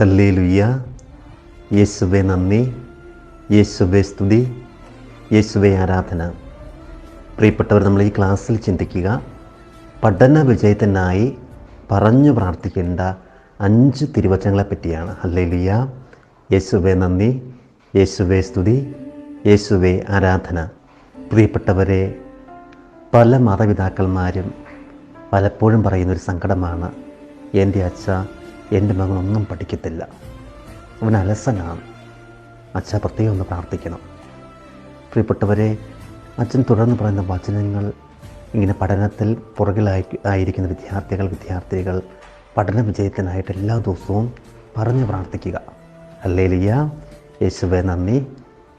Hallelujah യേശുവെ നന്ദി. യേശുവെ സ്തുതി. യേശുവെ ആരാധന. പ്രിയപ്പെട്ടവർ നമ്മൾ ഈ ക്ലാസ്സിൽ ചിന്തിക്കുക. പഠന വിജയത്തിനായി പറഞ്ഞു പ്രാർത്ഥിക്കേണ്ട അഞ്ച് തിരുവചനങ്ങളെ പറ്റിയാണ്. ഹല്ലേലുയ്യ യേശുവെ നന്ദി. യേശുവെ സ്തുതി. യേശുവെ ആരാധന. പ്രിയപ്പെട്ടവരെ പല മാതാപിതാക്കന്മാരും പലപ്പോഴും പറയുന്നൊരു സങ്കടമാണ്. എന്റെ അച്ഛ എന്റെ മകനൊന്നും പഠിക്കത്തില്ല. അവൻ അലസനാണ്. അച്ഛ പ്രത്യേകം ഒന്ന് പ്രാർത്ഥിക്കണം. പ്രിയപ്പെട്ടവരെ അച്ഛൻ തുടർന്ന് പറയുന്ന വചനങ്ങൾ ഇങ്ങനെ പഠനത്തിൽ പുറകിലായി ആയിരിക്കുന്ന വിദ്യാർത്ഥികൾ വിദ്യാർത്ഥികൾ പഠന വിജയത്തിനായിട്ട് എല്ലാ ദിവസവും പറഞ്ഞു പ്രാർത്ഥിക്കുക. അല്ലേലിയ യേശുവെ നന്ദി.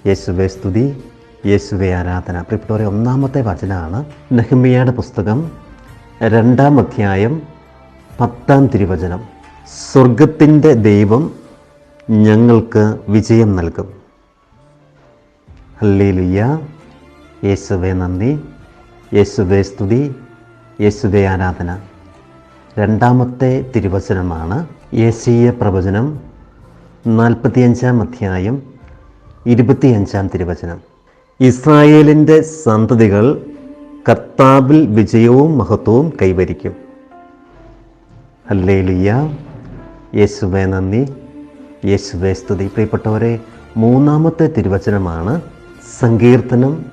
യേശുവെ സ്തുതി. യേശുവെ ആരാധന. പ്രിയപ്പെട്ടവരെ ഒന്നാമത്തെ വചനമാണ് നെഹ്മിയയുടെ പുസ്തകം രണ്ടാം അധ്യായം പത്താം തിരുവചനം. സ്വർഗത്തിന്റെ ദൈവം ഞങ്ങൾക്ക് വിജയം നൽകും. ഹല്ലേലുയ്യ യേശുവേ നന്ദി. യേശുവേ സ്തുതി. യേശുവേ ആരാധന. രണ്ടാമത്തെ തിരുവചനമാണ് യേശീയ പ്രവചനം നാൽപ്പത്തിയഞ്ചാം അധ്യായം ഇരുപത്തിയഞ്ചാം തിരുവചനം. ഇസ്രായേലിന്റെ സന്തതികൾ കർത്താവിൽ വിജയവും മഹത്വവും കൈവരിക്കും. ഹല്ലേലുയ്യ യേശുവെ നന്ദി. യേശുവേ സ്തുതി. പ്രിയപ്പെട്ടവരെ മൂന്നാമത്തെ തിരുവചനമാണ് സങ്കീർത്തനം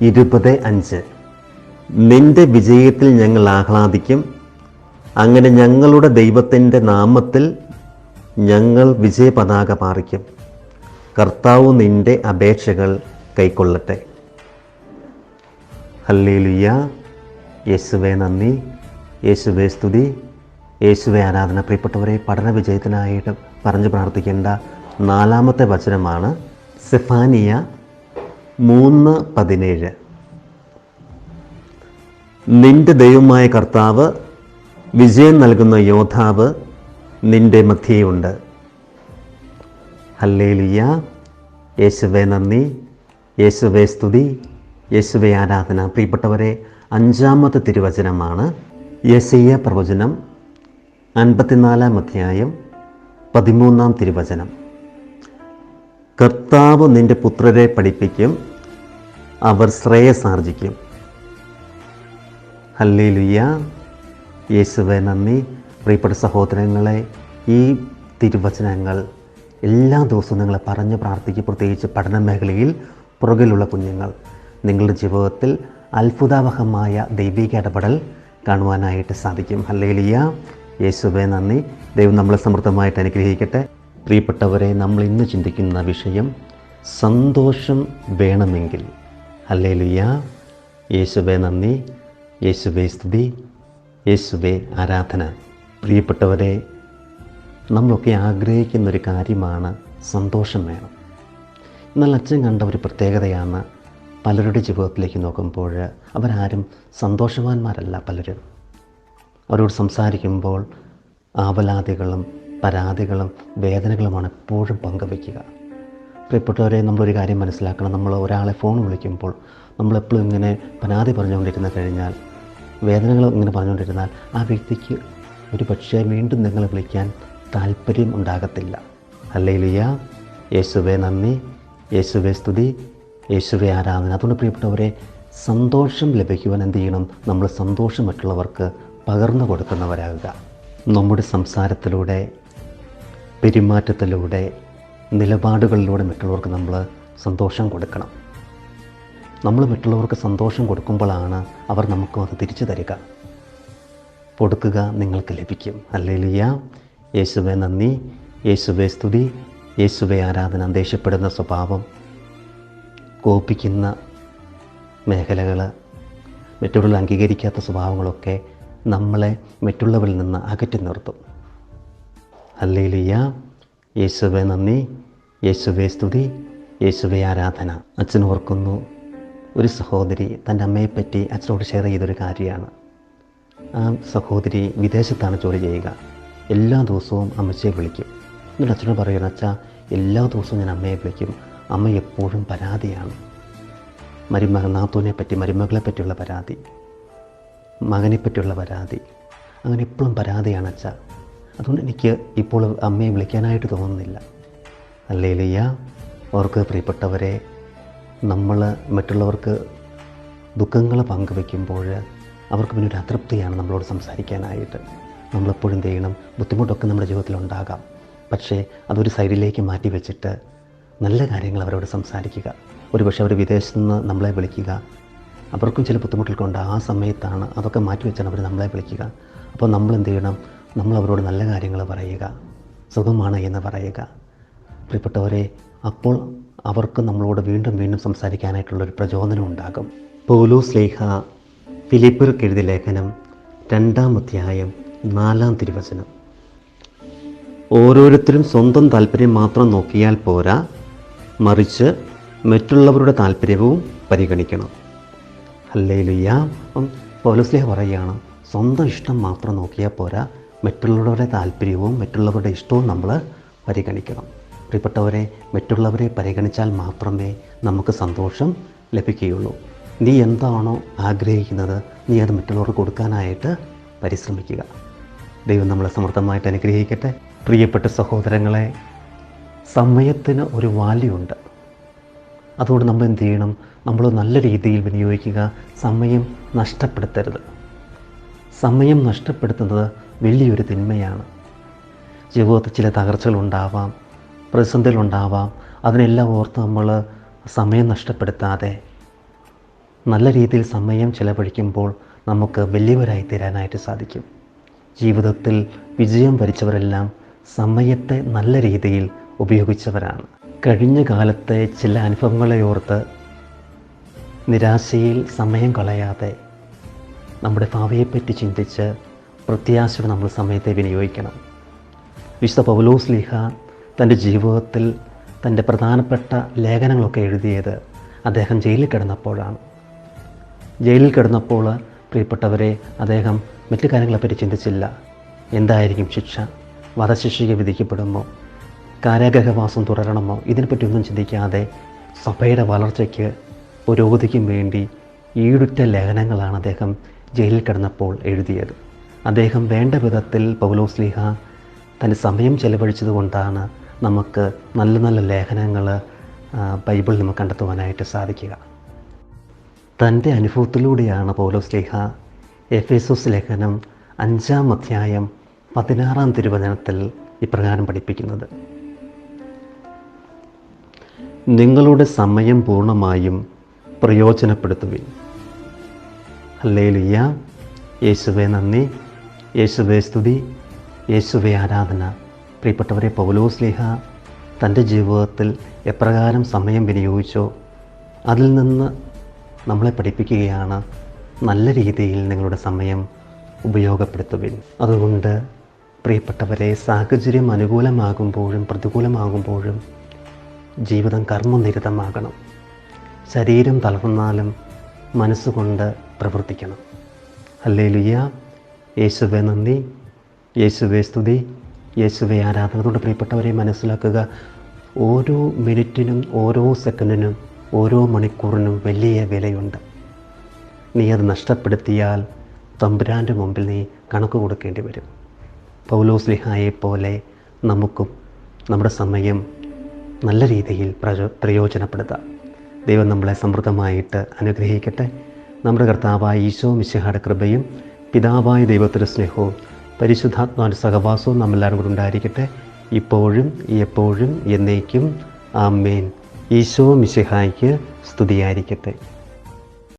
ഇരുപത് അഞ്ച്. നിന്റെ വിജയത്തിൽ ഞങ്ങൾ ആഹ്ലാദിക്കും. അങ്ങനെ ഞങ്ങളുടെ ദൈവത്തിന്റെ നാമത്തിൽ ഞങ്ങൾ വിജയപതാക പാറിക്കും. കർത്താവ് നിന്റെ അപേക്ഷകൾ കൈക്കൊള്ളട്ടെ. ഹല്ലേലുയ്യ യേശുവേ നന്ദി. യേശുവേ സ്തുതി. യേശുവെ ആരാധന പ്രിയപ്പെട്ടവരെ പഠന വിജയത്തിനായിട്ട് പറഞ്ഞു പ്രാർത്ഥിക്കേണ്ട നാലാമത്തെ വചനമാണ് സെഫാനിയ മൂന്ന് പതിനേഴ്. നിന്റെ ദൈവമായ കർത്താവ് വിജയം നൽകുന്ന യോദ്ധാവ് നിന്റെ മധ്യയുണ്ട്. ഹല്ലേലിയ. യേശുവെ നന്ദി. യേശുവെ സ്തുതി. യേശുവെ ആരാധന. പ്രിയപ്പെട്ടവരെ അഞ്ചാമത്തെ തിരുവചനമാണ് യസയ്യ പ്രവചനം. അൻപത്തിനാലാം അധ്യായം പതിമൂന്നാം തിരുവചനം. കർത്താവ് നിന്റെ പുത്രരെ പഠിപ്പിക്കും അവർ ശ്രേയസാർജിക്കും ഹല്ലേലുയ്യ യേശുവെ നന്ദി. പ്രിയപ്പെട്ട സഹോദരങ്ങളെ ഈ തിരുവചനങ്ങൾ എല്ലാ ദിവസവും നിങ്ങളെ പറഞ്ഞ് പ്രാർത്ഥിക്കും. പ്രത്യേകിച്ച് പഠന മേഖലയിൽ പുറകിലുള്ള കുഞ്ഞുങ്ങൾ. നിങ്ങളുടെ ജീവിതത്തിൽ അത്ഭുതാവഹമായ ദൈവിക ഇടപെടൽ കാണുവാനായിട്ട് സാധിക്കും. ഹല്ലേലിയ. യേശുവെ നന്ദി. ദൈവം നമ്മളെ സമൃദ്ധമായിട്ട് അനുഗ്രഹിക്കട്ടെ. പ്രിയപ്പെട്ടവരെ നമ്മൾ ഇന്ന് ചിന്തിക്കുന്ന വിഷയം സന്തോഷം വേണമെങ്കിൽ. ഹല്ലേലിയ. യേശുവെ നന്ദി. യേശുവെ സ്തുതി. യേശുവെ ആരാധന. പ്രിയപ്പെട്ടവരെ നമ്മളൊക്കെ ആഗ്രഹിക്കുന്ന ഒരു കാര്യമാണ് സന്തോഷം വേണം. എന്നാൽ അച്ഛൻ കണ്ട ഒരു പ്രത്യേകതയാണ് പലരുടെ ജീവിതത്തിലേക്ക് നോക്കുമ്പോൾ അവരാരും സന്തോഷവാന്മാരല്ല പലരും. അവരോട് സംസാരിക്കുമ്പോൾ ആവലാതികളും പരാതികളും വേദനകളുമാണ് എപ്പോഴും പങ്കുവയ്ക്കുക. പ്രിയപ്പെട്ടവരെ നമ്മളൊരു കാര്യം മനസ്സിലാക്കണം. നമ്മൾ ഒരാളെ ഫോൺ വിളിക്കുമ്പോൾ നമ്മളെപ്പോഴും ഇങ്ങനെ പരാതി പറഞ്ഞുകൊണ്ടിരുന്ന കഴിഞ്ഞാൽ വേദനകൾ ഇങ്ങനെ പറഞ്ഞുകൊണ്ടിരുന്നാൽ ആ വ്യക്തിക്ക് ഒരു പക്ഷേ വീണ്ടും നിങ്ങളെ വിളിക്കാൻ താല്പര്യം ഉണ്ടാകത്തില്ല. അല്ലേലിയ യേശുവെ നന്ദി. യേശുവെ സ്തുതി. യേശുവെ ആരാധന. അതുകൊണ്ട് പ്രിയപ്പെട്ടവരെ സന്തോഷം ലഭിക്കുവാൻ എന്ത് ചെയ്യണം? നമ്മൾ സന്തോഷം മറ്റുള്ളവർക്ക് പകർന്നു കൊടുക്കുന്നവരാകുക. നമ്മുടെ സംസാരത്തിലൂടെ പെരുമാറ്റത്തിലൂടെ നിലപാടുകളിലൂടെ മറ്റുള്ളവർക്ക് നമ്മൾ സന്തോഷം കൊടുക്കണം. നമ്മൾ മറ്റുള്ളവർക്ക് സന്തോഷം കൊടുക്കുമ്പോഴാണ് അവർ നമുക്കും അത് തിരിച്ചു തരിക. കൊടുക്കുക നിങ്ങൾക്ക് ലഭിക്കും. അല്ലേലിയ യേശുവെ നന്ദി. യേശുവെ സ്തുതി. യേശുവെ ആരാധന ദേഷ്യപ്പെടുന്ന സ്വഭാവം. കോപിക്കുന്ന മേഖലകൾ മറ്റുള്ളവർ അംഗീകരിക്കാത്ത സ്വഭാവങ്ങളൊക്കെ നമ്മളെ മറ്റുള്ളവരിൽ നിന്ന് അകറ്റി നിർത്തും. അല്ലേലിയ യേശുവെ നന്ദി. യേശുവെ സ്തുതി. യേശുവെ ആരാധന. അച്ഛൻ ഓർക്കുന്നു ഒരു സഹോദരി തന്റെ അമ്മയെപ്പറ്റി അച്ഛനോട് ഷെയർ ചെയ്തൊരു കാര്യമാണ്. ആ സഹോദരി വിദേശത്താണ് ജോലി ചെയ്യുക. എല്ലാ ദിവസവും അമ്മച്ചയെ വിളിക്കും. എന്നിട്ട് അച്ഛനോട് പറയുന്ന അച്ഛാ എല്ലാ ദിവസവും ഞാൻ അമ്മയെ വിളിക്കും. അമ്മ എപ്പോഴും പരാതിയാണ്. മരുമകൾ നാത്തൂനെ പറ്റി മരുമകളെ പറ്റിയുള്ള പരാതി. മകനെ പറ്റിയുള്ള പരാതി. അങ്ങനെ എപ്പോഴും പരാതിയാണ് അച്ഛ. അതുകൊണ്ട് എനിക്ക് ഇപ്പോൾ അമ്മയെ വിളിക്കാനായിട്ട് തോന്നുന്നില്ല. അല്ലേ ലിയ? അവർക്ക് പ്രിയപ്പെട്ടവരെ നമ്മൾ മറ്റുള്ളവർക്ക് ദുഃഖങ്ങൾ പങ്കുവെക്കുമ്പോൾ അവർക്ക് പിന്നെ ഒരു അതൃപ്തിയാണ് നമ്മളോട് സംസാരിക്കാനായിട്ട്. നമ്മളെപ്പോഴും ചെയ്യണം? ബുദ്ധിമുട്ടൊക്കെ നമ്മുടെ ജീവിതത്തിൽ ഉണ്ടാകാം. പക്ഷേ അതൊരു സൈഡിലേക്ക് മാറ്റി വെച്ചിട്ട് നല്ല കാര്യങ്ങൾ അവരോട് സംസാരിക്കുക. ഒരു പക്ഷേ അവർ വിദേശത്ത് നിന്ന് നമ്മളെ വിളിക്കുക. അവർക്കും ചില ബുദ്ധിമുട്ടുകൾ ഉണ്ട് ആ സമയത്താണ് അതൊക്കെ മാറ്റി വെച്ചാണ് അവർ നമ്മളെ വിളിക്കുക. അപ്പോൾ നമ്മൾ എന്ത് ചെയ്യണം? നമ്മൾ അവരോട് നല്ല കാര്യങ്ങൾ പറയുക. സുഖമാണ് എന്ന് പറയുക. പ്രിയപ്പെട്ടവരെ അപ്പോൾ അവർക്ക് നമ്മളോട് വീണ്ടും വീണ്ടും സംസാരിക്കാനായിട്ടുള്ളൊരു പ്രചോദനം ഉണ്ടാകും. പോലൂസ് ലേഖ ഫിലിപ്പർക്ക് എഴുതിയ ലേഖനം രണ്ടാം അധ്യായം നാലാം തിരുവചനം. ഓരോരുത്തരും സ്വന്തം താല്പര്യം മാത്രം നോക്കിയാൽ പോരാ മറിച്ച് മറ്റുള്ളവരുടെ താല്പര്യവും പരിഗണിക്കണം. അല്ലേ ലുയ്യ അപ്പം പൗലോസ്ലേഹ പറയുകയാണ് സ്വന്തം ഇഷ്ടം മാത്രം നോക്കിയാൽ പോരാ മറ്റുള്ളവരുടെ താല്പര്യവും മറ്റുള്ളവരുടെ ഇഷ്ടവും നമ്മൾ പരിഗണിക്കണം. പ്രിയപ്പെട്ടവരെ മറ്റുള്ളവരെ പരിഗണിച്ചാൽ മാത്രമേ നമുക്ക് സന്തോഷം ലഭിക്കുകയുള്ളൂ. നീ എന്താണോ ആഗ്രഹിക്കുന്നത് നീ അത് മറ്റുള്ളവർക്ക് കൊടുക്കാനായിട്ട് പരിശ്രമിക്കുക. ദൈവം നമ്മളെ സമൃദ്ധമായിട്ട് അനുഗ്രഹിക്കട്ടെ. പ്രിയപ്പെട്ട സഹോദരങ്ങളെ സമയത്തിന് ഒരു വാല്യൂ ഉണ്ട് അതുകൊണ്ട് നമ്മൾ എന്ത് ചെയ്യണം? നമ്മൾ നല്ല രീതിയിൽ വിനിയോഗിക്കുക. സമയം നഷ്ടപ്പെടുത്തരുത്. സമയം നഷ്ടപ്പെടുത്തുന്നത് വലിയൊരു തിന്മയാണ്. ജീവിതത്തിൽ ചില തകർച്ചകളുണ്ടാവാം പ്രതിസന്ധികളുണ്ടാവാം അതിനെല്ലാം ഓർത്ത് നമ്മൾ സമയം നഷ്ടപ്പെടുത്താതെ നല്ല രീതിയിൽ സമയം ചിലവഴിക്കുമ്പോൾ നമുക്ക് വലിയവരായി തീരാനായിട്ട് സാധിക്കും. ജീവിതത്തിൽ വിജയം വരിച്ചവരെല്ലാം സമയത്തെ നല്ല രീതിയിൽ ഉപയോഗിച്ചവരാണ്. കഴിഞ്ഞ കാലത്തെ ചില അനുഭവങ്ങളെ ഓർത്ത് നിരാശയിൽ സമയം കളയാതെ നമ്മുടെ ഭാവിയെപ്പറ്റി ചിന്തിച്ച് പ്രത്യാശയോടെ നമ്മൾ സമയത്തെ വിനിയോഗിക്കണം. വിശുദ്ധ പൗലോസ് ലീഹ തന്റെ ജീവിതത്തിൽ തന്റെ പ്രധാനപ്പെട്ട ലേഖനങ്ങളൊക്കെ എഴുതിയത് അദ്ദേഹം ജയിലിൽ കിടന്നപ്പോഴാണ്. ജയിലിൽ കിടന്നപ്പോൾ പ്രിയപ്പെട്ടവരെ അദ്ദേഹം മറ്റു കാര്യങ്ങളെപ്പറ്റി ചിന്തിച്ചില്ല. എന്തായിരിക്കും ശിക്ഷ? വധശിക്ഷയ്ക്ക് വിധിക്കപ്പെടുമോ കാരാഗ്രഹവാസം തുടരണമോ? ഇതിനെപ്പറ്റിയൊന്നും ചിന്തിക്കാതെ സഭയുടെ വളർച്ചയ്ക്ക് പുരോഗതിക്കും വേണ്ടി ഈടുറ്റ ലേഖനങ്ങളാണ് അദ്ദേഹം ജയിലിൽ കിടന്നപ്പോൾ എഴുതിയത്. അദ്ദേഹം വേണ്ട വിധത്തിൽ പൗലോസ്ലിഹ തന്റെ സമയം ചെലവഴിച്ചത് കൊണ്ടാണ് നമുക്ക് നല്ല നല്ല ലേഖനങ്ങൾ ബൈബിൾ നമുക്ക് കണ്ടെത്തുവാനായിട്ട് സാധിക്കുക. തന്റെ അനുഭവത്തിലൂടെയാണ് പൗലോസ്ലിഹ എഫേസോസ് ലേഖനം അഞ്ചാം അധ്യായം പതിനാറാം തിരുവചനത്തിൽ ഇപ്രകാരം പഠിപ്പിക്കുന്നത്. നിങ്ങളുടെ സമയം പൂർണമായും പ്രയോജനപ്പെടുത്തുവിൻ. ഹല്ലേലുയ്യ യേശുവെ നന്ദി. യേശുവെ സ്തുതി. യേശുവെ ആരാധന. പ്രിയപ്പെട്ടവരെ പൗലോസ്ലിഹ തന്റെ ജീവിതത്തിൽ എപ്രകാരം സമയം വിനിയോഗിച്ചോ അതിൽ നിന്ന് നമ്മളെ പഠിപ്പിക്കുകയാണ് നല്ല രീതിയിൽ നിങ്ങളുടെ സമയം ഉപയോഗപ്പെടുത്തുവിൻ. അതുകൊണ്ട് പ്രിയപ്പെട്ടവരെ സാഹചര്യം അനുകൂലമാകുമ്പോഴും പ്രതികൂലമാകുമ്പോഴും ജീവിതം കർമ്മനിരതമാകണം. ശരീരം തളർന്നാലും മനസ്സുകൊണ്ട് പ്രവർത്തിക്കണം. അല്ലേ ലുയ്യ യേശുവെ നന്ദി. യേശുവെ സ്തുതി. യേശുവെ ആരാധനത്തോട് പ്രിയപ്പെട്ടവരെ മനസ്സിലാക്കുക. ഓരോ മിനിറ്റിനും ഓരോ സെക്കൻഡിനും ഓരോ മണിക്കൂറിനും വലിയ വിലയുണ്ട്. നീ അത് നഷ്ടപ്പെടുത്തിയാൽ തമ്പുരാന്റെ മുമ്പിൽ നീ കണക്ക് കൊടുക്കേണ്ടി വരും. പൗലോസ് ലിഹായെ പോലെ നമുക്കും നമ്മുടെ സമയം നല്ല രീതിയിൽ പ്രയോ പ്രയോജനപ്പെടുത്താം. ദൈവം നമ്മളെ സമൃദ്ധമായിട്ട് അനുഗ്രഹിക്കട്ടെ. നമ്മുടെ കർത്താവായ ഈശോ മിശിഹായുടെ കൃപയും പിതാവായ ദൈവത്തിന്റെ സ്നേഹവും പരിശുദ്ധാത്മാവിന്റെ സഹവാസവും നമ്മളെല്ലാവരും കൂടെ ഉണ്ടായിരിക്കട്ടെ. ഇപ്പോഴും എപ്പോഴും എന്നേക്കും. ആമേൻ. ഈശോ മിശിഹായ്ക്ക് സ്തുതിയായിരിക്കട്ടെ.